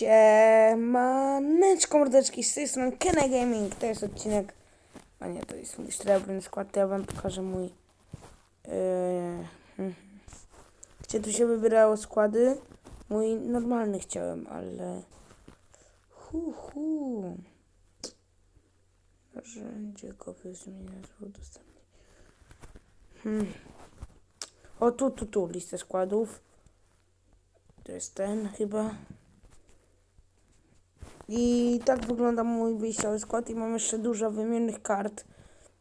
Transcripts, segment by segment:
Siemaneczko mordeczki, z tej strony Kene Gaming, to jest odcinek, a nie, to jest mój srebrny skład, to ja wam pokażę mój, yy, gdzie tu się wybierało składy, mój normalny chciałem, ale, hu hu, narzędzie go zmieniać, udostępnić, hmm. o tu, tu, tu, listę składów, to jest ten chyba. I tak wygląda mój wyjściowy skład i mam jeszcze dużo wymiennych kart,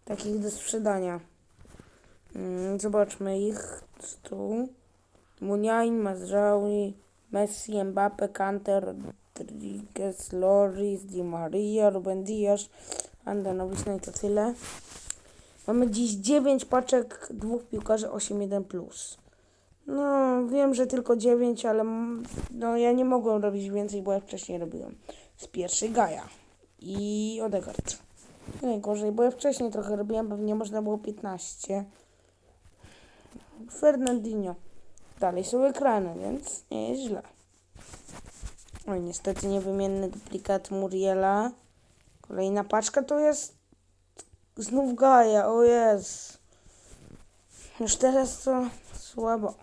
takich do sprzedania. Mm, Zobaczmy ich. Tu. Muniain, Mazraoui, Messi, Mbappe, Kanter, Rodriguez, Loris, Di Maria, Ruben Dias, Andanowicz, no i to tyle. Mamy dziś 9 paczek dwóch piłkarzy 8-1+. No, wiem, że tylko 9, ale m- no, ja nie mogłem robić więcej, bo ja wcześniej robiłem. Z pierwszej Gaja i Odegaard. Najgorzej, bo ja wcześniej trochę robiłem, pewnie można było 15. Fernandinho. Dalej są ekrany, więc nie jest źle. Oj, niestety niewymienny duplikat Muriela. Kolejna paczka to jest znów Gaja, o jest. Już teraz to słabo.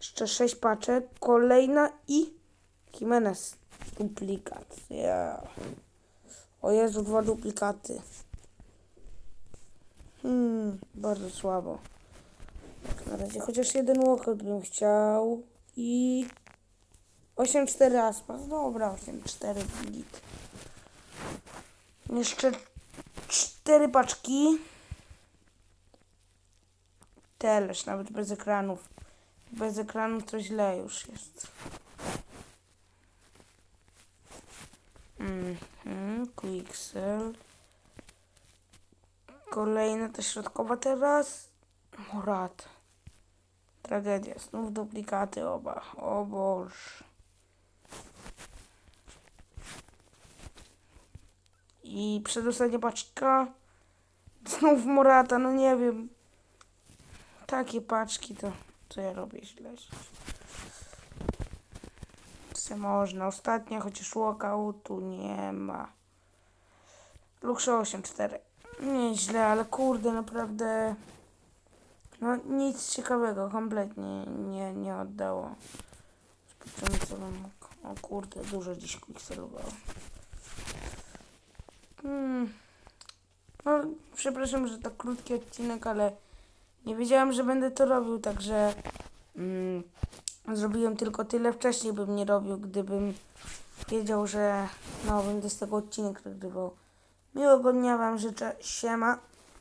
Jeszcze sześć paczek. Kolejna i Jimenez. Duplikat. Yeah. O Jezu, dwa duplikaty. Hmm, bardzo słabo. Jak na razie, chociaż jeden walkout bym chciał. I 8-4 Aspas. Dobra, 8-4 git. Jeszcze cztery paczki. Telesz, nawet bez ekranów. Bez ekranów to źle już jest. Mhm, Quixel. Kolejna ta środkowa teraz. Morat. Tragedia. Znów duplikaty oba. O Boże. I przedostatnia paczka. Znów Morata, no nie wiem. Takie paczki to, co ja robię źle. Se można. Ostatnia, chociaż walkoutu nie ma. Luxo 8-4. Nieźle, ale kurde, naprawdę. No nic ciekawego, kompletnie nie, nie oddało. Co wam. O kurde, dużo dziś quickselowało. Hmm. No, przepraszam, że tak krótki odcinek, ale nie wiedziałam, że będę to robił, także mm, zrobiłem tylko tyle. Wcześniej bym nie robił, gdybym wiedział, że no, będę z tego odcinek nagrywał. Miłego dnia Wam życzę. Siema.